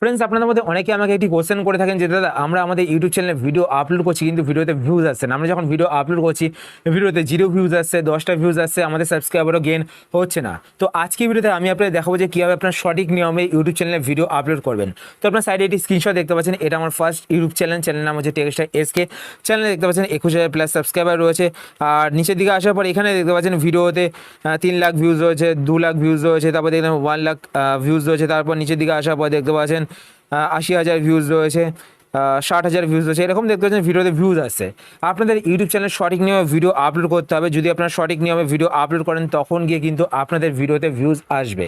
Friends আপনাদের মধ্যে অনেকে আমাকে একটি কোশ্চেন করে থাকেন যে, দাদা, আমরা আমাদের ইউটিউব চ্যানেলে ভিডিও আপলোড করছি, কিন্তু ভিডিওতে ভিউজ আসছে না। আমরা যখন ভিডিও আপলোড করছি ভিডিওতে জিরো ভিউজ আসছে, দশটা ভিউজ আসছে, আমাদের সাবস্ক্রাইবারও গেন হচ্ছে না। তো আজকে ভিডিওতে আমি আপনাদের দেখাবো যে, কীভাবে আপনার সঠিক নিয়মে ইউটিউব চ্যানেলে ভিডিও আপলোড করবেন। তো আপনার সাইডে একটি স্ক্রিনশট দেখতে পাচ্ছেন, এটা আমার ফার্স্ট ইউটিউব চ্যানেল চ্যানেল নাম হচ্ছে টেক্সটা এসকে চ্যানেলে দেখতে পাচ্ছেন, একুশ হাজার প্লাস সাবস্ক্রাইবার রয়েছে। আর নিচের দিকে আসার পর এখানে দেখতে পাচ্ছেন ভিডিওতে তিন লাখ ভিউজ রয়েছে, দু লাখ ভিউজ রয়েছে, তারপর দেখলাম ওয়ান লাখ ভিউজ রয়েছে। তারপর নিচের দিকে আসার পর দেখতে পাচ্ছেন আশি হাজার ভিউজ রয়েছে ষাট হাজার ভিউজ রয়েছে, এরকম দেখতে পাচ্ছেন ভিডিওতে ভিউজ আসছে। আপনাদের ইউটিউব চ্যানেল সঠিক নিয়মে ভিডিও আপলোড করতে হবে। যদি আপনারা সঠিক নিয়মে ভিডিও আপলোড করেন, তখন গিয়ে কিন্তু আপনাদের ভিডিওতে ভিউজ আসবে।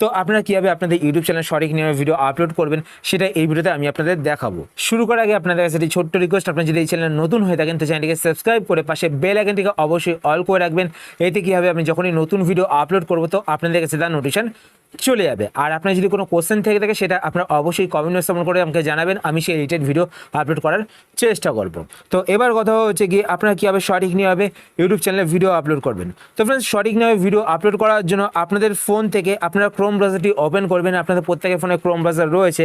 তো আপনারা কীভাবে আপনাদের ইউটিউব চ্যানেল সঠিক নিয়মে ভিডিও আপলোড করবেন, সেটা এই ভিডিওতে আমি আপনাদের দেখাবো। শুরু করার আগে আপনাদের কাছে একটি ছোট্ট রিকোয়েস্ট আপনি যদি এই চ্যানেল নতুন হয়ে থাকেন, তো চ্যানেলটিকে সাবস্ক্রাইব করে পাশে বেল আইকনটিকে অবশ্যই অল করে রাখবেন। এতে কী হবে, আমি যখনই নতুন ভিডিও আপলোড করব, তো আপনাদের কাছে তার নোটিশন চলে যাবে। আর আপনার যদি কোনো কোশ্চেন থেকে থাকে, সেটা আপনার অবশ্যই কমেন্ট বক্সে করে আমাকে জানাবেন, আমি সেই রিলেটেড ভিডিও আপলোড করার চেষ্টা করব। তো এবার কথা হচ্ছে কি আপনারা কীভাবে সঠিক নিয়মে ইউটিউব চ্যানেলে ভিডিও আপলোড করবেন। তো ফ্রেন্ডস সঠিক নিয়ে ভিডিও আপলোড করার জন্য আপনাদের ফোন থেকে আপনারা ক্রোম ব্রাউজারটি ওপেন করবেন। আপনাদের প্রত্যেকের ফোনে ক্রোম ব্রাউজার রয়েছে।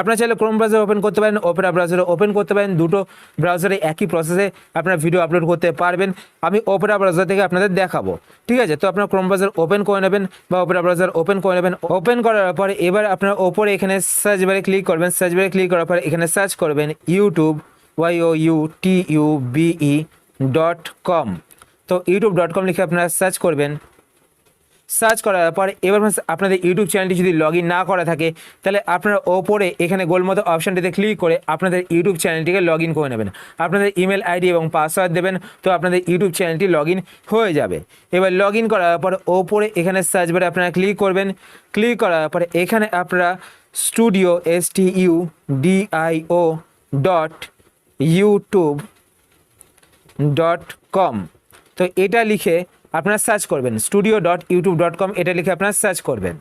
আপনারা চাইলে ক্রোম ব্রাউজার ওপেন করতে পারেন ওপেরা ব্রাউজারে ওপেন করতে পারেন। দুটো ব্রাউজারে একই প্রসেসে আপনারা ভিডিও আপলোড করতে পারবেন। আমি ওপেরা ব্রাউজার থেকে আপনাদের দেখাবো। ঠিক আছে? তো আপনারা ক্রোম ব্রাউজার ওপেন করে নেবেন বা ওপেরা ব্রাউজার ওপেন করে নেবেন। ওপেন করার পর এবার আপনার ওপরে এখানে সার্চ বারে ক্লিক করবেন। সার্চ বারে ক্লিক করার পর এখানে সার্চ করবেন YouTube Y O U T U B E dot com তো ইউটিউব ডট কম লিখে আপনারা সার্চ করবেন। সার্চ করার পর এবার আপনাদের ইউটিউব চ্যানেলটি যদি লগ না করা থাকে, তাহলে আপনারা ওপরে এখানে গোল মতো অপশানটিতে ক্লিক করে আপনাদের ইউটিউব চ্যানেলটিকে লগ করে নেবেন। আপনাদের ইমেল আইডি এবং পাসওয়ার্ড দেবেন, তো আপনাদের ইউটিউব চ্যানেলটি লগ হয়ে যাবে। এবার লগ করার পর ওপরে এখানে সার্চ বারে আপনারা ক্লিক করবেন। ক্লিক করার পরে এখানে আপনারা studio S T U D I O dot YouTube dot com তো এটা লিখে আপনারা সার্চ করবেন studio dot YouTube dot com এটা লিখে আপনারা সার্চ করবেন।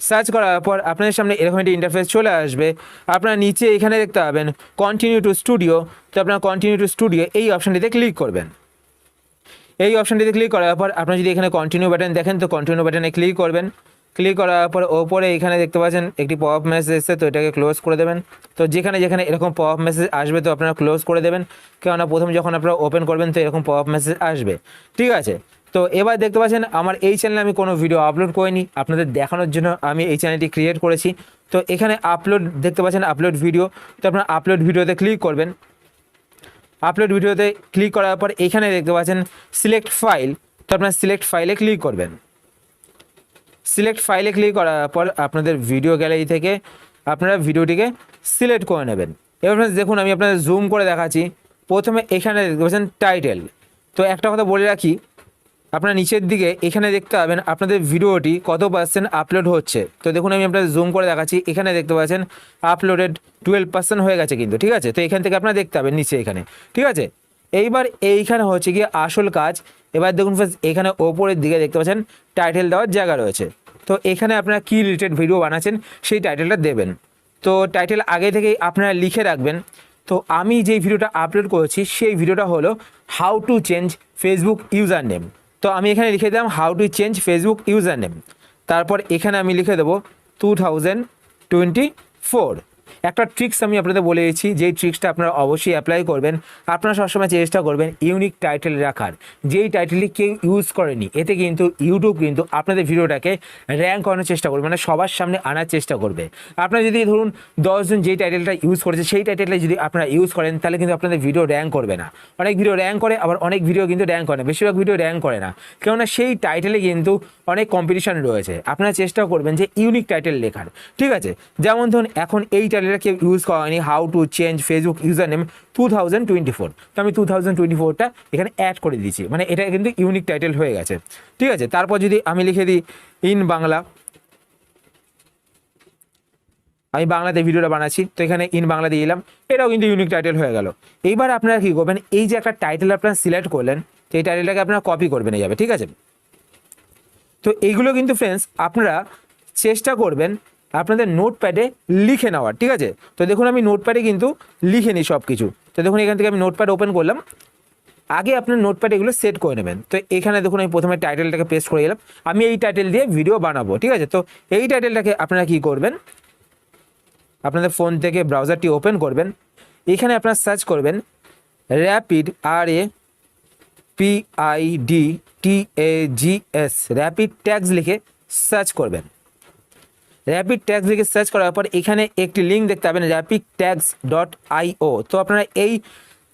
সার্চ করার পর আপনাদের সামনে এরকম একটি ইন্টারফেস চলে আসবে। আপনার নিচে এখানে দেখতে পাবেন কন্টিনিউ টু স্টুডিও তো আপনার কন্টিনিউ টু স্টুডিও এই অপশানটিতে ক্লিক করবেন। এই অপশানটিতে ক্লিক করার পর আপনারা যদি এখানে কন্টিনিউ বাটন দেখেন, তো কন্টিনিউ বাটনে ক্লিক করবেন। ক্লিক করার পর ওপরে এখানে দেখতে পাচ্ছেন একটি পপ মেসেজ এসছে, তো এটাকে ক্লোজ করে দেবেন। তো যেখানে যেখানে এরকম পপ মেসেজ আসবে, তো আপনারা ক্লোজ করে দেবেন। কেননা প্রথম যখন আপনারা ওপেন করবেন, তো এরকম পপ মেসেজ আসবে। ঠিক আছে? তো এবার দেখতে পাচ্ছেন, আমার এই চ্যানেলে আমি কোনো ভিডিও আপলোড করিনি। আপনাদের দেখানোর জন্য আমি এই চ্যানেলটি ক্রিয়েট করেছি। তো এখানে আপলোড দেখতে পাচ্ছেন আপলোড ভিডিও তো আপনারা আপলোড ভিডিওতে ক্লিক করবেন। আপলোড ভিডিওতে ক্লিক করার পর এখানে দেখতে পাচ্ছেন সিলেক্ট ফাইল তো আপনার সিলেক্ট ফাইলে ক্লিক করবেন। সিলেক্ট ফাইলে ক্লিক করার পর আপনাদের ভিডিও গ্যালারি থেকে আপনারা ভিডিওটিকে সিলেক্ট করে নেবেন। এবার friends, দেখুন আমি আপনাদের জুম করে দেখাচ্ছি। প্রথমে এখানে দেখতে পাচ্ছেন টাইটেল তো একটা কথা বলে রাখি, আপনার নিচের দিকে এখানে দেখতে পাবেন আপনাদের ভিডিওটি কত পার্সেন্ট আপলোড হচ্ছে। তো দেখুন আমি আপনাদের জুম করে দেখাচ্ছি, এখানে দেখতে পাচ্ছেন আপলোডেড টুয়েলভ পার্সেন্ট হয়ে গেছে কিন্তু, ঠিক আছে? তো এখান থেকে আপনারা দেখতে পাবেন নিচে এখানে, ঠিক আছে? এইবার এইখানে হচ্ছে গিয়ে আসল কাজ। এবার দেখুন first এখানে ওপরের দিকে দেখতে পাচ্ছেন টাইটেল দেওয়ার জায়গা রয়েছে। তো এখানে আপনারা কী রিলেটেড ভিডিও বানাচ্ছেন, সেই টাইটেলটা দেবেন। তো টাইটেল আগে থেকেই আপনারা লিখে রাখবেন। তো আমি যেই ভিডিওটা আপলোড করেছি, সেই ভিডিওটা হলো how to change Facebook username তো আমি এখানে লিখে দিলাম how to change Facebook username তারপর এখানে আমি লিখে দেবো টু থাউজেন্ড টোয়েন্টি ফোর একটা ট্রিক্স আমি আপনাদের বলে দিয়েছি যেই ট্রিক্সটা আপনারা অবশ্যই অ্যাপ্লাই করবেন। আপনারা সবসময় চেষ্টা করবেন ইউনিক টাইটেল রাখার। যেই টাইটেলটি কেউ ইউজ করেনি, এতে কিন্তু ইউটিউব কিন্তু আপনাদের ভিডিওটাকে র্যাঙ্ক করানোর চেষ্টা করবে মানে সবার সামনে আনার চেষ্টা করবে। আপনারা যদি ধরুন দশজন যেই টাইটেলটা ইউজ করেছে, সেই টাইটেলটা যদি আপনারা ইউজ করেন, তাহলে কিন্তু আপনাদের ভিডিও র্যাঙ্ক করবে না। অনেক ভিডিও র্যাঙ্ক করে, আবার অনেক ভিডিও কিন্তু র্যাঙ্ক করে না। বেশিরভাগ ভিডিও র্যাঙ্ক করে না। কেননা সেই টাইটেলে কিন্তু অনেক কম্পিটিশন রয়েছে। আপনারা চেষ্টা করবেন যে ইউনিক টাইটেল লেখার। ঠিক আছে? যেমন ধরুন, এখন এই টাইটেলটা কেউ ইউজ করেনি how to change Facebook username two thousand twenty four তো আমি টু থাউজেন্ড টোয়েন্টি ফোরটা এখানে অ্যাড করে দিয়েছি। মানে এটা কিন্তু ইউনিক টাইটেল হয়ে গেছে। ঠিক আছে? তারপর যদি আমি লিখে দিই ইন বাংলা, আমি বাংলাতে ভিডিওটা বানাচ্ছি, তো এখানে ইন বাংলা দিয়ে দিলাম এটাও কিন্তু ইউনিক টাইটেল হয়ে গেল। এইবার আপনারা কী করবেন, এই যে একটা টাইটেল আপনারা সিলেক্ট করলেন, তো এই টাইটেলটাকে আপনারা কপি করবেন যাবে, ঠিক আছে? তো এইগুলো কিন্তু ফ্রেন্ডস আপনারা চেষ্টা করবেন আপনাদের নোটপ্যাডে লিখে নেওয়ার, ঠিক আছে? তো দেখুন আমি নোটপ্যাডে কিন্তু লিখে নিই সব কিছু তো দেখুন এখান থেকে আমি নোটপ্যাড ওপেন করলাম। আগে আপনার নোটপ্যাড এগুলো সেট করে নেবেন। তো এখানে দেখুন আমি প্রথমে টাইটেলটাকে পেস্ট করে গেলাম আমি এই টাইটেল দিয়ে ভিডিও বানাবো, ঠিক আছে? তো এই টাইটেলটাকে আপনারা কি করবেন? আপনাদের ফোন থেকে ব্রাউজারটি ওপেন করবেন। এখানে আপনারা সার্চ করবেন rapid R A P I D T A G S rapid tags লিখে সার্চ করবেন। র্যাপিড ট্যাক্স লিখে সার্চ করার পর এখানে একটি লিঙ্ক দেখতে পাবেন র্যাপিড ট্যাক্স ডট আইও তো আপনারা এই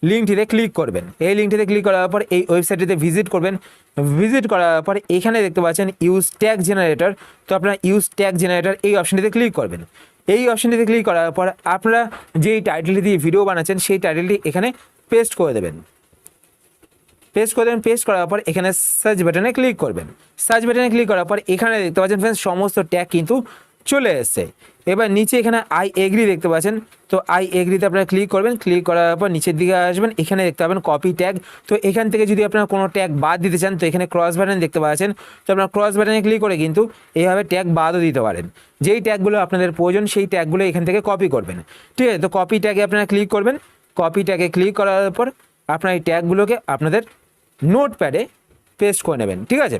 লিঙ্কটিতে ক্লিক করবেন। এই লিঙ্কটিতে ক্লিক করার পর এই ওয়েবসাইটটিতে ভিজিট করবেন। ভিজিট করার পর এখানে দেখতে পাচ্ছেন ইউজ ট্যাগ জেনারেটর তো আপনারা ইউজ ট্যাগ জেনারেটর এই অপশনটিতে ক্লিক করবেন। এই অপশনটিতে ক্লিক করার পর আপনারা যেই টাইটেলটি দিয়ে ভিডিও বানাচ্ছেন, সেই টাইটেলটি এখানে পেস্ট করে দেবেন। পেস্ট করে দেবেন পেস্ট করার পর এখানে সার্চ বাটনে ক্লিক করবেন। সার্চ বাটনে ক্লিক করার পর এখানে দেখতে পাচ্ছেন ফ্রেন্ডস সমস্ত ট্যাগ কিন্তু চলে এসছে। এবার নিচে এখানে আই এগ্রি দেখতে পাচ্ছেন। তো আই এগ্রিতে আপনারা ক্লিক করবেন। ক্লিক করার পর নিচের দিকে আসবেন। এখানে দেখতে পাবেন কপি ট্যাগ তো এখান থেকে যদি আপনারা কোনো ট্যাগ বাদ দিতে চান, তো এখানে ক্রস বাটন দেখতে পাচ্ছেন। তো আপনারা ক্রস বাটনে ক্লিক করে কিন্তু এইভাবে ট্যাগ বাদও দিতে পারেন। যেই ট্যাগগুলো আপনাদের প্রয়োজন, সেই ট্যাগগুলো এখান থেকে কপি করবেন। ঠিক আছে? তো কপি ট্যাগে আপনারা ক্লিক করবেন। কপি ট্যাগে ক্লিক করার পর আপনার এই ট্যাগগুলোকে আপনাদের নোটপ্যাডে পেস্ট করে নেবেন। ঠিক আছে?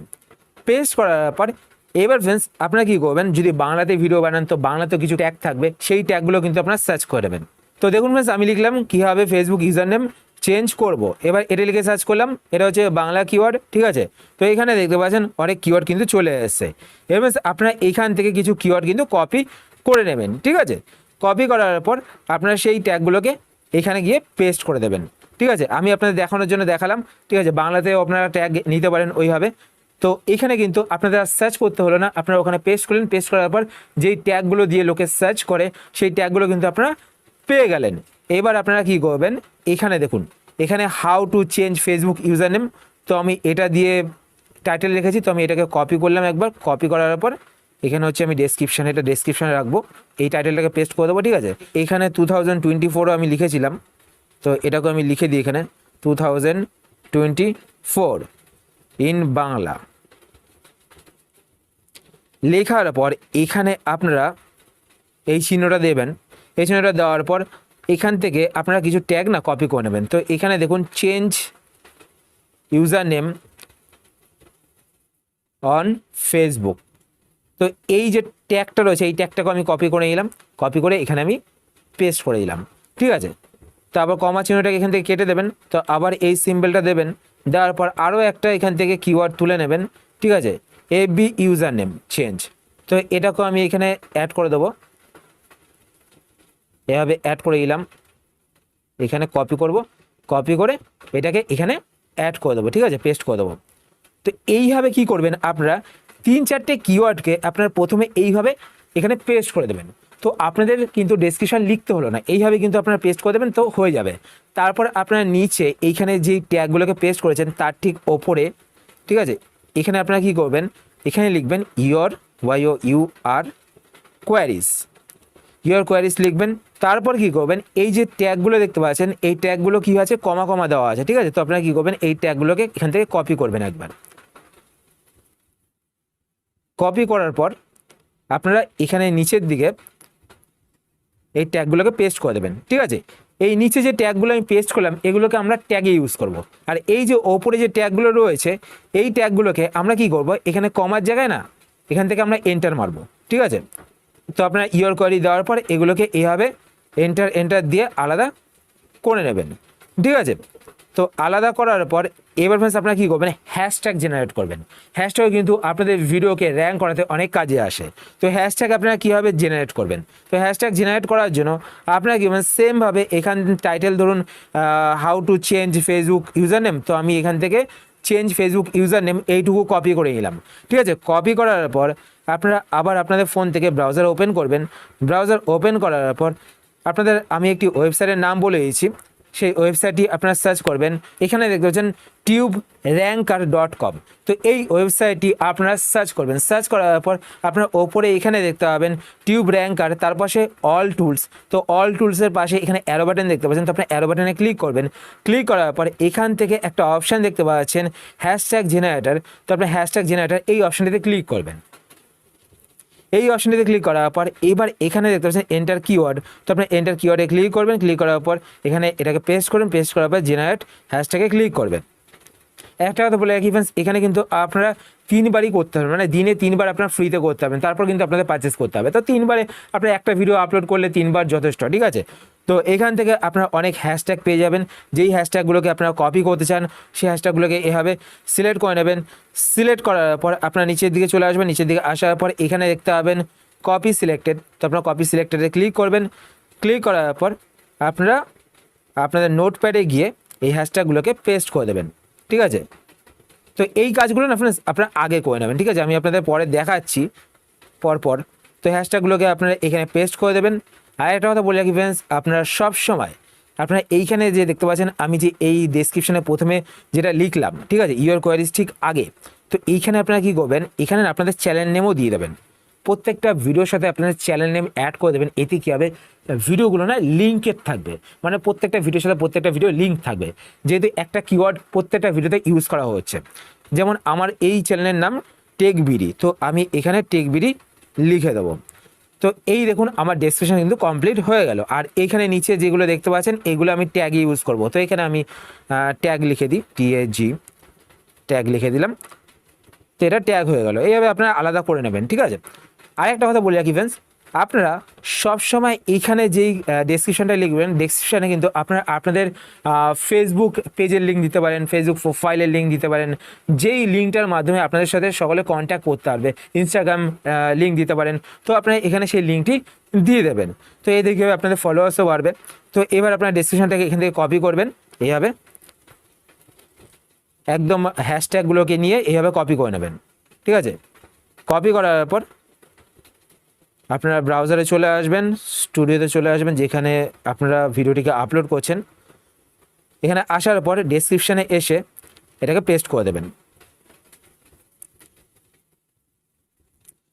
পেস্ট করার পর এবার ফ্রেন্ডস আপনারা কী করবেন? যদি বাংলাতে ভিডিও বানান, তো বাংলাতে কিছু ট্যাগ থাকবে। সেই ট্যাগগুলো কিন্তু আপনারা সার্চ করে নেবেন। তো দেখুন ফ্রেন্ডস আমি লিখলাম কীভাবে ফেসবুক ইউজার নেম চেঞ্জ করব। এবার এটা লিখে সার্চ করলাম, এটা হচ্ছে বাংলা কিওয়ার্ড ঠিক আছে? তো এখানে দেখতে পাচ্ছেন, অনেক কিওয়ার্ড কিন্তু চলে এসছে। এবার আপনারা এইখান থেকে কিছু কিওয়ার্ড কিন্তু কপি করে নেবেন, ঠিক আছে? কপি করার পর আপনারা সেই ট্যাগগুলোকে এখানে গিয়ে পেস্ট করে দেবেন, ঠিক আছে? আমি আপনাদের দেখানোর জন্য দেখালাম, ঠিক আছে? বাংলাতেও আপনারা ট্যাগ নিতে পারেন ওইভাবে। তো এখানে কিন্তু আপনাদের আর সার্চ করতে হলো না। আপনারা ওখানে পেস্ট করলেন পেস্ট করার পর যেই ট্যাগগুলো দিয়ে লোকে সার্চ করে, সেই ট্যাগগুলো কিন্তু আপনারা পেয়ে গেলেন। এবার আপনারা কি করবেন? এখানে দেখুন, এখানে how to change Facebook username তো আমি এটা দিয়ে টাইটেল রেখেছি, তো আমি এটাকে কপি করলাম একবার। কপি করার পর এখানে হচ্ছে আমি ডেসক্রিপশানে এটা ডেসক্রিপশানে রাখব। এই টাইটেলটাকে পেস্ট করে দেবো, ঠিক আছে? এখানে টু থাউজেন্ড টোয়েন্টি ফোরও আমি লিখেছিলাম। তো এটাকে আমি লিখে দিই এখানে two thousand twenty four in Bangla. লেখার পর এখানে আপনারা এই চিহ্নটা দেবেন। এই চিহ্নটা দেওয়ার পর এখান থেকে আপনারা কিছু ট্যাগ না কপি করে নেবেন। তো এখানে দেখুন change user name on Facebook তো এই যে ট্যাগটা রয়েছে, এই ট্যাগটাকে আমি কপি করে নিলাম। কপি করে এখানে আমি পেস্ট করে দিলাম। ঠিক আছে? তারপর কমা চিহ্নটাকে এখান থেকে কেটে দেবেন। তো আবার এই সিম্বলটা দেবেন। দেওয়ার পর আরও একটা এখান থেকে কিওয়ার্ড তুলে নেবেন, ঠিক আছে? A B user name change তো এটাকেও আমি এখানে অ্যাড করে দেবো। এভাবে অ্যাড করে দিলাম। এখানে কপি করব। কপি করে এটাকে এখানে অ্যাড করে দেবো, ঠিক আছে? পেস্ট করে দেবো। তো এইভাবে কি করবেন আপনারা? তিন চারটে কিওয়ার্ডকে আপনার প্রথমে এইভাবে এখানে পেস্ট করে দেবেন। তো আপনাদের কিন্তু ডেসক্রিপশন লিখতে হলো না। এইভাবে কিন্তু আপনারা পেস্ট করে দেবেন তো হয়ে যাবে। তারপর আপনারা নিচে এইখানে যেই ট্যাগগুলোকে পেস্ট করেছেন, তার ঠিক ওপরে, ঠিক আছে? এখানে আপনারা কি করবেন? এখানে লিখবেন your Y O U R queries your queries লিখবেন। তারপর কি করবেন? এই যে ট্যাগগুলো দেখতে পাচ্ছেন, এই ট্যাগগুলো কি আছে? কমা কমা দেওয়া আছে, ঠিক আছে? তো আপনারা কি করবেন? এই ট্যাগগুলোকে এখান থেকে কপি করবেন একবার। কপি করার পর আপনারা এখানে নিচের দিকে এই ট্যাগগুলোকে পেস্ট করে দেবেন, ঠিক আছে? এই নিচে যে ট্যাগগুলো আমি পেস্ট করলাম, এগুলোকে আমরা ট্যাগে ইউজ করব। আর এই যে ওপরে যে ট্যাগগুলো রয়েছে, এই ট্যাগগুলোকে আমরা কি করব? এখানে কমার জায়গায় না, এখান থেকে আমরা এন্টার মারব, ঠিক আছে? তো আপনারা ইয়র কোয়ারি দেওয়ার পর এগুলোকে এভাবে এন্টার এন্টার দিয়ে আলাদা করে নেবেন, ঠিক আছে? তো আলাদা করার পর, এবার ফ্রেন্ডস আপনারা কী করবেন? হ্যাশট্যাগ জেনারেট করবেন। হ্যাশট্যাগ কিন্তু আপনাদের ভিডিওকে র্যাঙ্ক করাতে অনেক কাজে আসে। তো হ্যাশট্যাগ আপনারা কীভাবে জেনারেট করবেন? তো হ্যাশট্যাগ জেনারেট করার জন্য আপনারা কী মানে সেমভাবে এখান টাইটেল ধরুন how to change Facebook user name তো আমি এখান থেকে চেঞ্জ ফেসবুক ইউজার নেম এইটুকু কপি করে নিলাম। ঠিক আছে? কপি করার পর আপনারা আবার আপনাদের ফোন থেকে ব্রাউজার ওপেন করবেন। ব্রাউজার ওপেন করার পর আপনাদের, আমি একটি ওয়েবসাইটের নাম বলে দিয়েছি। সেই ওয়েবসাইটটি আপনারা সার্চ করবেন। এখানে দেখতে পাচ্ছেন টিউব র্যাঙ্কার ডট কম তো এই ওয়েবসাইটটি আপনারা সার্চ করবেন। সার্চ করার পর আপনার ওপরে এখানে দেখতে পাবেন টিউব র্যাঙ্কার তার পাশে অল টুলস তো অল টুলসের পাশে এখানে অ্যারো বাটন দেখতে পাচ্ছেন। তো আপনার অ্যারো বাটনে ক্লিক করবেন। ক্লিক করার পর এখান থেকে একটা অপশান দেখতে পাচ্ছেন হ্যাশট্যাগ জেনারেটার তো আপনার হ্যাশট্যাগ জেনারেটার এই অপশানটিতে ক্লিক করবেন। এই অপশনটিতে ক্লিক করার পর এবার এখানে দেখতে পাচ্ছেন এন্টার কিওয়ার্ড তো আপনি এন্টার কিওয়ার্ডে ক্লিক করবেন ক্লিক করার পর এখানে এটাকে পেস্ট করবেন পেস্ট করার পর জেনারেট হ্যাশট্যাগে ক্লিক করবেন। একটা কথা বলে রাখি ফ্রেন্ডস এখানে কিন্তু আপনারা তিনবারই করতে হবে মানে দিনে তিনবার আপনার ফ্রিতে করতে হবে তারপর কিন্তু আপনাদের পারচেস করতে হবে। তো তিনবারে আপনার একটা ভিডিও আপলোড করলে তিনবার যথেষ্ট, ঠিক আছে? তো এখান থেকে আপনারা অনেক হ্যাশট্যাগ পেয়ে যাবেন। যেই হ্যাশট্যাগুলোকে আপনারা কপি করতে চান, সেই হ্যাশট্যাগুলোকে এভাবে সিলেক্ট করে নেবেন। সিলেক্ট করার পর আপনারা নিচের দিকে চলে আসবেন, নিচের দিকে আসার পর এখানে দেখতে পাবেন কপি সিলেক্টেড তো আপনারা কপি সিলেক্টেডে ক্লিক করবেন। ক্লিক করার পর আপনারা আপনাদের নোটপ্যাডে গিয়ে এই হ্যাশট্যাগুলোকে পেস্ট করে দেবেন। ঠিক আছে? তো এই কাজগুলো না ফ্রেন্ডস আপনারা আগে করে নেবেন। ঠিক আছে? আমি আপনাদের পরে দেখাচ্ছি পরপর। তো হ্যাশট্যাগুলোকে আপনারা এখানে পেস্ট করে দেবেন। আর একটা কথা বলে রাখি ফ্রেন্ডস আপনারা সব সময়, আপনারা এইখানে যে দেখতে পাচ্ছেন, আমি যে এই ডেসক্রিপশনে প্রথমে যেটা লিখলাম, ঠিক আছে ইউর কোয়ারিজ ঠিক আগে, তো এইখানে আপনারা কী করবেন, এখানে আপনাদের চ্যানেল নেমও দিয়ে দেবেন, প্রত্যেকটা ভিডিওর সাথে আপনাদের চ্যানেল নেম অ্যাড করে দেবেন, এতে কী হবে ভিডিওগুলো না লিঙ্কের থাকবে মানে প্রত্যেকটা ভিডিওর সাথে প্রত্যেকটা ভিডিও লিঙ্ক থাকবে, যেহেতু একটা কিওয়ার্ড প্রত্যেকটা ভিডিওতে ইউজ করা হচ্ছে, যেমন আমার এই চ্যানেলের নাম টেক বিডি তো আমি এখানে টেক বিডি লিখে দেবো তো এই দেখুন, আমার ডেসক্রিপশন কিন্তু কমপ্লিট হয়ে গেল। আর এইখানে নিচে যেগুলো দেখতে পাচ্ছেন, এগুলো আমি ট্যাগ ইউজ করব। তো এখানে আমি ট্যাগ লিখে দিই টিএজি ট্যাগ লিখে দিলাম। তো এটা ট্যাগ হয়ে গেল। এইভাবে আপনারা আলাদা করে নেবেন, ঠিক আছে? আর একটা কথা বলি রাখি ফ্রেন্ডস আপনারা সব সময় এইখানে যেই ডেসক্রিপশনটা লিখবেন ডেসক্রিপশানে কিন্তু আপনারা, আপনাদের ফেসবুক পেজের লিঙ্ক দিতে পারেন ফেসবুক প্রোফাইলের লিঙ্ক দিতে পারেন, যেই লিঙ্কটার মাধ্যমে আপনাদের সাথে সকলে কন্ট্যাক্ট করতে পারবে ইনস্টাগ্রাম লিঙ্ক দিতে পারেন, তো আপনারা এখানে সেই লিঙ্কটি দিয়ে দেবেন। তো এই দেখে আপনাদের ফলোয়ার্সও বাড়বে। তো এবার আপনার ডেসক্রিপশনটাকে এখান থেকে কপি করবেন এইভাবে একদম হ্যাশট্যাগুলোকে নিয়ে এইভাবে কপি করে নেবেন। ঠিক আছে? কপি করার পর আপনারা ব্রাউজারে চলে আসবেন স্টুডিওতে চলে আসবেন, যেখানে আপনারা ভিডিওটিকে আপলোড করছেন। এখানে আসার পরে ডেসক্রিপশানে এসে এটাকে পেস্ট করে দেবেন।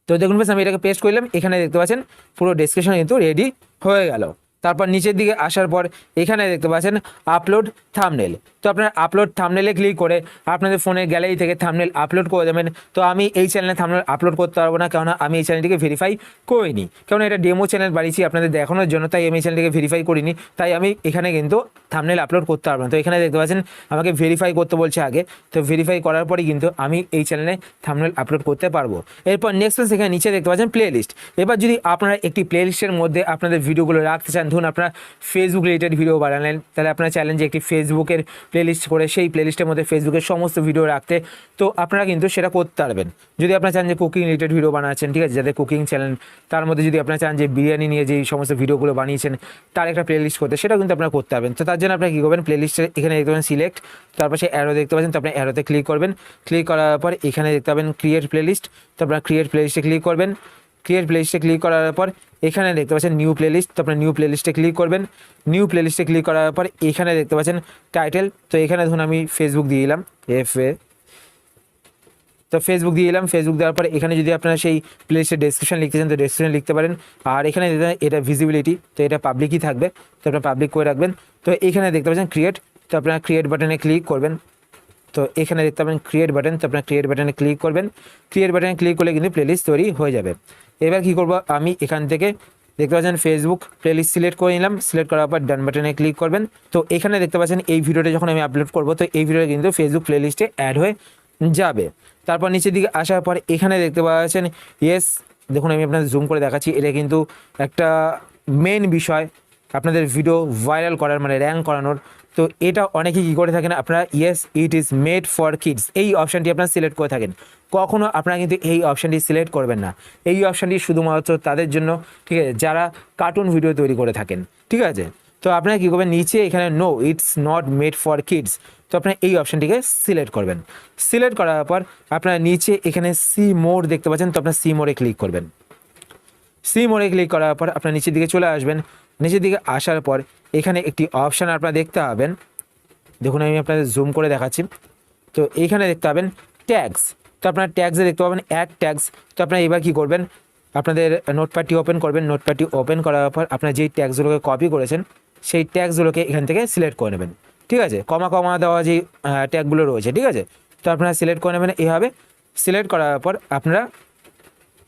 তো দেখুন বেশ, আমি এটাকে পেস্ট করলাম, এখানে দেখতে পাচ্ছেন পুরো ডেসক্রিপশন কিন্তু রেডি হয়ে গেল। তারপর নিচের দিকে আসার পর এখানে দেখতে পাচ্ছেন আপলোড থামনেল তো আপনার আপলোড থামনেলে ক্লিক করে আপনাদের ফোনের গ্যালারি থেকে থামনেল আপলোড করে দেবেন। তো আমি এই চ্যানেলে থামনেল আপলোড করতে পারব না, কেননা আমি এই চ্যানেলটিকে ভেরিফাই করিনি। কেননা এটা ডেমো চ্যানেল বাড়িয়েছি আপনাদের দেখানোর জন্য, তাই আমি এই চ্যানেলটিকে ভেরিফাই করিনি। তাই আমি এখানে কিন্তু থামনেল আপলোড করতে পারব না। তো এখানে দেখতে পাচ্ছেন আমাকে ভেরিফাই করতে বলছে আগে। তো ভেরিফাই করার পরেই কিন্তু আমি এই চ্যানেলে থামনেল আপলোড করতে পারব। এরপর নেক্সট এখানে নিচে দেখতে পাচ্ছেন প্লে লিস্ট এবার যদি আপনারা একটি প্লে লিস্টের মধ্যে আপনাদের ভিডিওগুলো রাখতে চান ধরুন আপনার ফেসবুক রিলেটেড ভিডিও বানালেন, তাহলে আপনার যে একটি ফেসবুকের প্লেলিস্ট করে সেই প্লেলিস্টের মধ্যে ফেসবুকের সমস্ত ভিডিও রাখতে, তো আপনারা কিন্তু সেটা করতে পারবেন। যদি আপনারা চান যে কুকিং রিলেটেড ভিডিও বানাচ্ছেন, ঠিক আছে, যাদের কুকিং চ্যানেল তার মধ্যে যদি আপনারা চান যে বিরিয়ানি নিয়ে যেই সমস্ত ভিডিওগুলো বানিয়েছেন, তার একটা প্লেলিস্ট করতে, সেটাও কিন্তু আপনারা করতে পারবেন। তো তার জন্য আপনারা কী করবেন প্লেলিস্টে এখানে দেখতে পাবেন সিলেক্ট তারপর সে অ্যারো দেখতে পাচ্ছেন, তো আপনি অ্যারোতে ক্লিক করবেন। ক্লিক করার পর এখানে দেখতে পাবেন ক্রিয়েট প্লেলিস্ট তো আপনারা ক্রিয়েট প্লেলিস্টে ক্লিক করবেন। ক্রিয়েট প্লেলিস্টে ক্লিক করার পর এখানে দেখতে পাচ্ছেন নিউ প্লেলিস্ট তো আপনার নিউ প্লেলিস্টে ক্লিক করবেন। নিউ প্লেলিস্টে ক্লিক করার পর এখানে দেখতে পাচ্ছেন টাইটেল তো এখানে ধরুন আমি ফেসবুক দিয়ে দিলাম এফ এ তো ফেসবুক দিয়ে দিলাম ফেসবুক দেওয়ার পর এখানে যদি আপনারা সেই প্লেলিস্টের ডেসক্রিপশন লিখতে চান, তো ডেসক্রিপশন লিখতে পারেন। আর এখানে এটা ভিজিবিলিটি তো এটা পাবলিকই থাকবে। তো আপনার পাবলিক করে রাখবেন। তো এখানে দেখতে পাচ্ছেন ক্রিয়েট তো আপনারা ক্রিয়েট বাটনে ক্লিক করবেন। তো এখানে দেখতে পাবেন ক্রিয়েট বাটন তো আপনার ক্রিয়েট বাটনে ক্লিক করবেন। ক্রিয়েট বাটনে ক্লিক করলে কিন্তু প্লেলিস্ট তৈরি হয়ে যাবে। এবার কি করব? আমি এখান থেকে দেখতে পাচ্ছেন ফেসবুক প্লেলিস্ট সিলেক্ট করে নিলাম। সিলেক্ট করার পর ডান বাটনে ক্লিক করবেন। তো এখানে দেখতে পাচ্ছেন এই ভিডিওটা যখন আমি আপলোড করব, তো এই ভিডিওটা কিন্তু ফেসবুক প্লেলিস্টে অ্যাড হয়ে যাবে। তারপর নিচের দিকে আসার পর এখানে দেখতে পাচ্ছেন ইয়েস দেখুন আমি আপনাদের জুম করে দেখাচ্ছি। এটা কিন্তু একটা মেন বিষয়। আপনাদের ভিডিও ভাইরাল করার মানে র্যাঙ্ক করানোর, তো এটা অনেকেই কী করে থাকেন আপনারা? Yes it is made for kids এই অপশানটি আপনারা সিলেক্ট করে থাকেন। কখনও আপনারা কিন্তু এই অপশানটি সিলেক্ট করবেন না। এই অপশানটি শুধুমাত্র তাদের জন্য, ঠিক আছে? যারা কার্টুন ভিডিও তৈরি করে থাকেন, ঠিক আছে? তো আপনারা কী করবেন? নিচে এখানে no it's not made for kids তো আপনারা এই অপশানটিকে সিলেক্ট করবেন। সিলেক্ট করার পর আপনারা নিচে এখানে সি মোড দেখতে পাচ্ছেন, তো আপনার সি মোডে ক্লিক করবেন। সি মোডে ক্লিক করার পর আপনার নিচের দিকে চলে আসবেন। নিচের দিকে আসার পর এখানে একটি অপশান আপনারা দেখতে পাবেন। দেখুন, আমি আপনাদের জুম করে দেখাচ্ছি। তো এইখানে দেখতে পাবেন ট্যাগস তো আপনার ট্যাগসে দেখতে পাবেন অ্যাড ট্যাগস তো আপনারা এবার কী করবেন? আপনাদের নোটপ্যাডটি ওপেন করবেন। নোটপ্যাডটি ওপেন করার পর আপনার যেই ট্যাগসগুলোকে কপি করেছেন, সেই ট্যাগসগুলোকে এখান থেকে সিলেক্ট করে নেবেন। ঠিক আছে? কমা কমা দেওয়া যে ট্যাগগুলো রয়েছে, ঠিক আছে? তো আপনারা সিলেক্ট করে নেবেন। এইভাবে সিলেক্ট করার পর আপনারা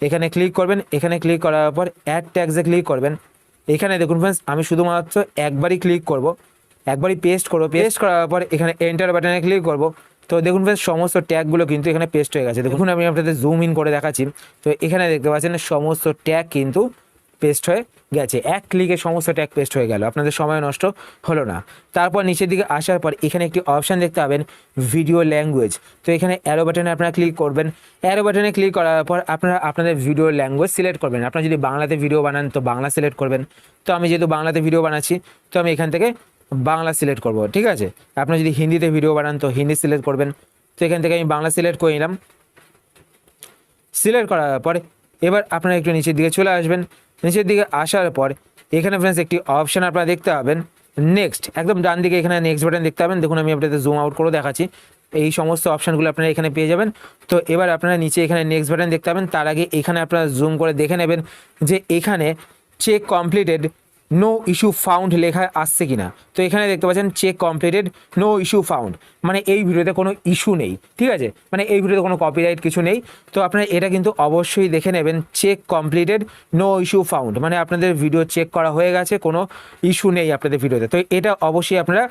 এখানে ক্লিক করবেন। এখানে ক্লিক করার পর অ্যাড ট্যাগসে ক্লিক করবেন। এখানে দেখুন ফ্রেন্ডস আমি শুধুমাত্র একবারই ক্লিক করব। একবারই পেস্ট করব। পেস্ট করার পর এখানে এন্টার বাটনে ক্লিক করব। তো দেখুন ফ্রেন্ডস সমস্ত ট্যাগগুলো কিন্তু এখানে পেস্ট হয়ে গেছে। দেখুন আমি আপনাদের জুম ইন করে দেখাচ্ছি। তো এখানে দেখতে পাচ্ছেন, সমস্ত ট্যাগ কিন্তু পেস্ট হয়ে গেছে। এক ক্লিকে সমস্ত ট্যাগ পেস্ট হয়ে গেল। আপনাদের সময় নষ্ট হলো না। তারপর নিচের দিকে আসার পর এখানে একটি অপশান দেখতে পাবেন ভিডিও ল্যাঙ্গুয়েজ তো এখানে অ্যারো বাটনে আপনারা ক্লিক করবেন। অ্যারো বাটনে ক্লিক করার পর আপনারা আপনাদের ভিডিও ল্যাঙ্গুয়েজ সিলেক্ট করবেন। আপনারা যদি বাংলাতে ভিডিও বানান, তো বাংলা সিলেক্ট করবেন। তো আমি যেহেতু বাংলাতে ভিডিও বানাচ্ছি, তো আমি এখান থেকে বাংলা সিলেক্ট করব, ঠিক আছে? আপনারা যদি হিন্দিতে ভিডিও বানান, তো হিন্দি সিলেক্ট করবেন। তো এখান থেকে আমি বাংলা সিলেক্ট করে নিলাম। সিলেক্ট করার পরে এবার আপনারা একটু নিচের দিকে চলে আসবেন। নিচের দিকে আসার পর এখানে ফ্রেন্ডস একটি অপশান আপনারা দেখতে পাবেন। নেক্সট একদম ডান দিকে এখানে নেক্সট বাটন দেখতে পাবেন। দেখুন, আমি আপনাদের জুম আউট করে দেখাচ্ছি। এই সমস্ত অপশানগুলো আপনারা এখানে পেয়ে যাবেন। তো এবার আপনারা নিচে এখানে নেক্সট বাটন দেখতে পাবেন। তার আগে এখানে আপনারা জুম করে দেখে নেবেন যে এখানে check completed no issue found লেখা আসছে কিনা? তো এখানে দেখতে পাচ্ছেন check completed no issue found মানে এই ভিডিওতে কোনো ইস্যু নেই, ঠিক আছে? মানে এই ভিডিওতে কোনো কপিরাইট কিছু নেই। তো আপনারা এটা কিন্তু অবশ্যই দেখে নেবেন check completed no issue found মানে আপনাদের ভিডিও চেক করা হয়ে গেছে, কোনো ইস্যু নেই আপনাদের ভিডিওতে। তো এটা অবশ্যই আপনারা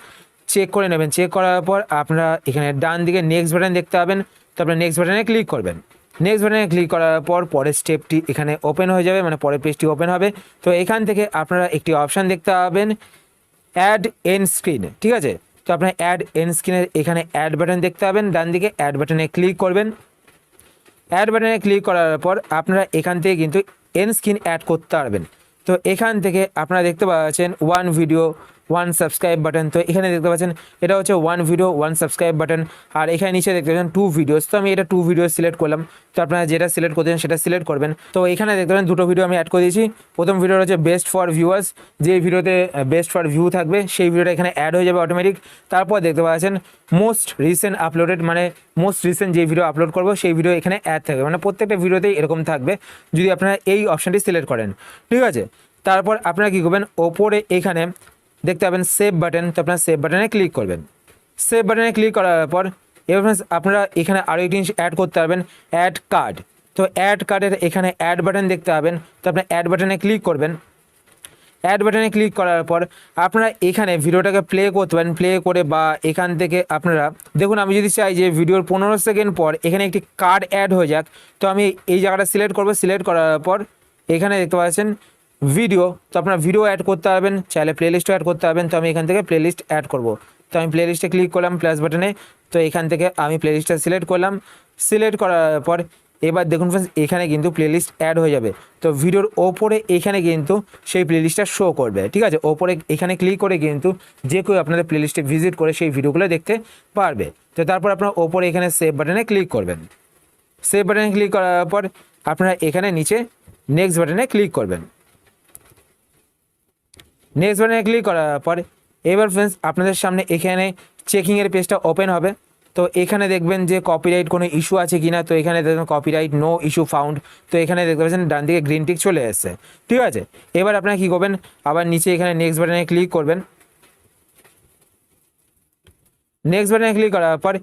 চেক করে নেবেন। চেক করার পর আপনারা এখানে ডান দিকে নেক্সট বাটন দেখতে পাবেন। তো আপনারা নেক্সট বাটনে ক্লিক করবেন। নেক্সট বাটনে ক্লিক করার পর পরের স্টেপটি এখানে ওপেন হয়ে যাবে মানে পরের পেজটি ওপেন হবে। তো এখান থেকে আপনারা একটি অপশান দেখতে পাবেন অ্যাড এন স্ক্রিন ঠিক আছে? তো আপনার অ্যাড এন স্ক্রিনের এখানে অ্যাড বাটন দেখতে পাবেন, ডান দিকে অ্যাড বাটনে ক্লিক করবেন। অ্যাড বাটনে ক্লিক করার পর আপনারা এখান থেকে কিন্তু এন স্ক্রিন অ্যাড করতে পারবেন। তো এখান থেকে আপনারা দেখতে পাচ্ছেন one video one subscribe button তো এখানে দেখতে পাচ্ছেন, এটা হচ্ছে one video one subscribe button আর এখানে নিচে দেখতে পাচ্ছেন টু ভিডিওস তো আমি এটা টু ভিডিও সিলেক্ট করলাম। তো আপনারা যেটা সিলেক্ট করতেছেন সেটা সিলেক্ট করবেন। তো এখানে দেখতে পাচ্ছেন দুটো ভিডিও আমি অ্যাড করে দিয়েছি। প্রথম ভিডিও হচ্ছে বেস্ট ফর ভিউয়ার্স যে ভিডিওতে বেস্ট ফর ভিউ থাকবে, সেই ভিডিওটা এখানে অ্যাড হয়ে যাবে অটোমেটিক তারপর দেখতে পাচ্ছেন মোস্ট রিসেন্ট আপলোডেড মানে মোস্ট রিসেন্ট যে ভিডিও আপলোড করব, সেই ভিডিও এখানে অ্যাড থাকবে। মানে প্রত্যেকটা ভিডিওতেই এরকম থাকবে, যদি আপনারা এই অপশানটি সিলেক্ট করেন। ঠিক আছে? তারপর আপনারা কী করবেন, ওপরে এখানে দেখতে পাবেন সেভ বাটন তো আপনারা সেভ বাটনে ক্লিক করবেন। সেভ বাটনে ক্লিক করার পর, এবার friends, আপনারা এখানে আরও একটি জিনিস অ্যাড করতে পারবেন অ্যাড কার্ড তো অ্যাড কার্ডের এখানে অ্যাড বাটন দেখতে পাবেন, তো আপনার অ্যাড বাটনে ক্লিক করবেন। অ্যাড বাটনে ক্লিক করার পর, আপনারা এখানে ভিডিওটাকে প্লে করতে পারেন প্লে করে বা এখান থেকে আপনারা, দেখুন আমি যদি চাই যে ভিডিওর পনেরো সেকেন্ড পর এখানে একটি কার্ড অ্যাড হয়ে যাক, তো আমি এই জায়গাটা সিলেক্ট করব সিলেক্ট করার পর এখানে দেখতে পাচ্ছেন ভিডিও তো আপনারা ভিডিও অ্যাড করতে পারবেন, চাইলে প্লেলিস্টও অ্যাড করতে পারবেন, তো আমি এখান থেকে প্লেলিস্ট অ্যাড করব। তো আমি প্লেলিস্টে ক্লিক করলাম প্লাস বাটনে তো এখান থেকে আমি প্লেলিস্টটা সিলেক্ট করলাম। সিলেক্ট করার পর, এবার দেখুন ফ্রেন্ডস এখানে কিন্তু প্লেলিস্ট অ্যাড হয়ে যাবে। তো ভিডিওর ওপরে এখানে কিন্তু সেই প্লেলিস্টটা শো করবে, ঠিক আছে? ওপরে এখানে ক্লিক করে কিন্তু যে কেউ আপনাদের প্লেলিস্টে ভিজিট করে সেই ভিডিওগুলো দেখতে পারবে। তো তারপর আপনার ওপরে এখানে সেভ বাটনে ক্লিক করবেন। সেভ বাটনে ক্লিক করার পর, আপনারা এখানে নিচে নেক্সট বাটনে ক্লিক করবেন। নেক্সট বাটনে ক্লিক করার পর, এবার ফ্রেন্ডস আপনাদের সামনে এখানে চেকিংয়ের পেজটা ওপেন হবে। তো এখানে দেখবেন যে কপিরাইট কোনো ইস্যু আছে কিনা, তো এখানে দেখবেন কপিরাইট নো ইস্যু ফাউন্ড তো এখানে দেখতে পাচ্ছেন ডান দিকে গ্রিন টিক চলে এসছে। ঠিক আছে? এবার আপনারা কী করবেন? আবার নিচে এখানে নেক্সট বাটনে ক্লিক করবেন। নেক্সট বাটনে ক্লিক করার পর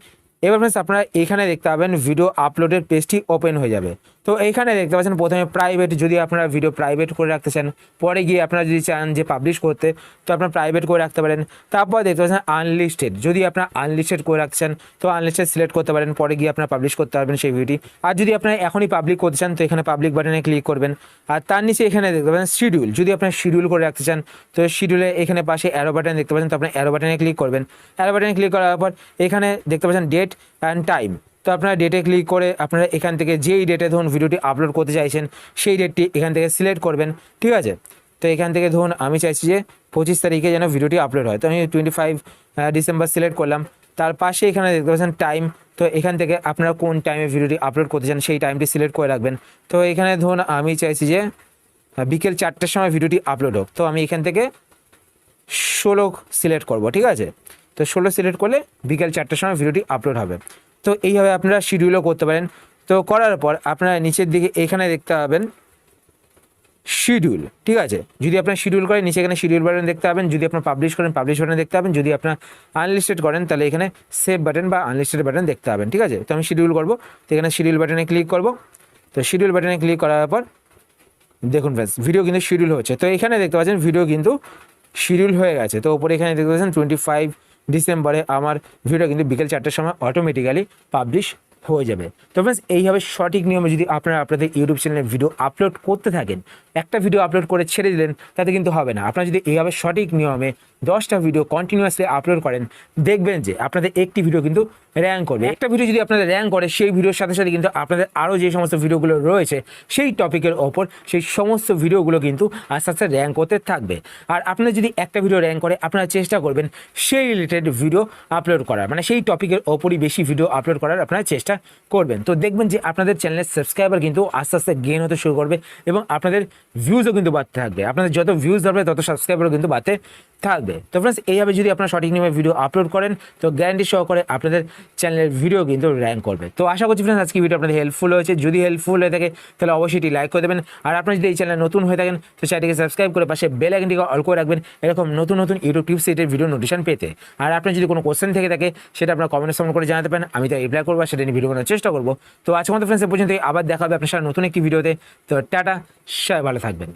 এবার ফ্রেন্ডস আপনারা এখানে দেখতে পাবেন ভিডিও আপলোডের পেজটি ওপেন হয়ে যাবে। তো এইখানে দেখতে পাচ্ছেন, প্রথমে প্রাইভেট যদি আপনারা ভিডিও প্রাইভেট করে রাখতে চান, পরে গিয়ে আপনারা যদি চান যে পাবলিশ করতে, তো আপনারা প্রাইভেট করে রাখতে পারেন। তারপর দেখতে পাচ্ছেন আনলিস্টেড যদি আপনারা আনলিস্টেড করে রাখতে চান, তো আনলিস্টেড সিলেক্ট করতে পারেন, পরে গিয়ে আপনারা পাবলিশ করতে পারবেন সেই ভিডিওটি আর যদি আপনারা এখনই পাবলিক করতে চান, তো এখানে পাবলিক বাটনে ক্লিক করবেন। আর তার নিচে এখানে দেখতে পাবেন শিডিউল যদি আপনারা শিডিউল করে রাখতে চান, তো শিডিউলে এখানে পাশে অ্যারো বাটন দেখতে পাচ্ছেন, তো আপনার অ্যারো বাটনে ক্লিক করবেন। অ্যারো বাটনে ক্লিক করার পর, এখানে দেখতে পাচ্ছেন ডেট অ্যান্ড টাইম তো আপনারা ডেটে ক্লিক করে আপনারা এখান থেকে যেই ডেটে ধরুন ভিডিওটি আপলোড করতে চাইছেন, সেই ডেটটি এখান থেকে সিলেক্ট করবেন, ঠিক আছে? তো এখান থেকে ধরুন আমি চাইছি যে পঁচিশ তারিখে যেন ভিডিওটি আপলোড হয়। তো আমি টোয়েন্টি ফাইভ ডিসেম্বর সিলেক্ট করলাম। তার পাশে এখানে দেখতে পাচ্ছেন টাইম তো এখান থেকে আপনারা কোন টাইমে ভিডিওটি আপলোড করতে চান, সেই টাইমটি সিলেক্ট করে রাখবেন। তো এখানে ধরুন আমি চাইছি যে বিকেল চারটের সময় ভিডিওটি আপলোড হোক। তো আমি এখান থেকে ষোলো সিলেক্ট করব, ঠিক আছে? তো ষোলো সিলেক্ট করলে বিকেল চারটের সময় ভিডিওটি আপলোড হবে। তো এইভাবে আপনারা শিডিউলও করতে পারেন। তো করার পর আপনারা নিচের দিকে এখানে দেখতে পাবেন শিডিউল ঠিক আছে? যদি আপনার শিডিউল করেন, নিচে এখানে শিডিউল বাটন দেখতে পাবেন। যদি আপনার পাবলিশ করেন পাবলিশ বাটন দেখতে পাবেন। যদি আপনার আনলিস্টেড করেন, তাহলে এখানে সেভ বাটন বা আনলিস্টেড বাটন দেখতে পাবেন, ঠিক আছে? তো আমি শিডিউল করব। তো এখানে শিডিউল বাটনে ক্লিক করব। তো শিডিউল বাটনে ক্লিক করার পর, দেখুন ফ্রেন্ডস ভিডিও কিন্তু শিডিউল হচ্ছে। তো এখানে দেখতে পাচ্ছেন ভিডিও কিন্তু শিডিউল হয়ে গেছে। তো ওপরে এখানে দেখতে পাচ্ছেন টোয়েন্টি ফাইভ ডিসেম্বরে আমার ভিডিও কিন্তু বিকেল চারটের সময় অটোমেটিক্যালি পাবলিশ হয়ে যাবে। তো ফ্রেন্ডস এইভাবে সঠিক নিয়মে যদি আপনারা আপনাদের ইউটিউব চ্যানেলে ভিডিও আপলোড করতে থাকেন, একটা ভিডিও আপলোড করে ছেড়ে দিলেন, তাতে কিন্তু হবে না। আপনারা যদি এইভাবে সঠিক নিয়মে দশটা ভিডিও কন্টিনিউয়াসলি আপলোড করেন, দেখবেন যে আপনাদের একটি ভিডিও কিন্তু র্যাঙ্ক করবে। একটা ভিডিও যদি আপনাদের র্যাঙ্ক করে, সেই ভিডিওর সাথে সাথে কিন্তু আপনাদের আরও যে সমস্ত ভিডিওগুলো রয়েছে, সেই টপিকের ওপর সেই সমস্ত ভিডিওগুলো কিন্তু আস্তে আস্তে র্যাঙ্ক করতে থাকবে। আর আপনাদের যদি একটা ভিডিও র্যাঙ্ক করে, আপনারা চেষ্টা করবেন সেই রিলেটেড ভিডিও আপলোড করার। মানে সেই টপিকের ওপরই বেশি ভিডিও আপলোড করার আপনারা চেষ্টা করবেন। তো দেখবেন যে আপনাদের চ্যানেলের সাবস্ক্রাইবার কিন্তু আস্তে আস্তে গেন হতে শুরু করবে এবং আপনাদের ভিউজও কিন্তু বাড়তে থাকবে। আপনাদের যত ভিউজ ধরবে তত সাবস্ক্রাইবারও কিন্তু বাড়তে থাকবে। তো ফ্রেন্ডস এইভাবে যদি আপনারা সঠিক নিয়মে ভিডিও আপলোড করেন, তো গ্যারান্টি সহকারে আপনাদের চ্যানেলের ভিডিও কিন্তু র্যাঙ্ক করবে। তো আশা করছি ফ্রেন্ডস আজকে ভিডিও আপনাদের হেল্পফুল হয়েছে। যদি হেল্পফুল হয়ে থাকে, তাহলে অবশ্যই এটি লাইক করে দেবেন। আর আপনারা যদি এই চ্যানেলে নতুন হয়ে থাকেন, তো চ্যানেলটিকে সাবস্ক্রাইব করে পাশে বেল আইকনটিকে অল করে রাখবেন। এরকম নতুন নতুন ইউটিউব টিপস এটের ভিডিও নোটিশন পেতে। আর আপনার যদি কোনো কোশ্চেন থেকে থাকে, সেটা আপনার কমেন্টে সামনে করে জানাতে পারেন। আমি তো রিপ্লাই করব, সেটা নিয়ে ভিডিও বানানোর চেষ্টা করব। তো আজকের মতো ফ্রেন্ডস এ পর্যন্ত আবার দেখাবে আপনার সাথে নতুন একটি ভিডিওতে। তো টাটা, সবাই ভালো থাকবেন।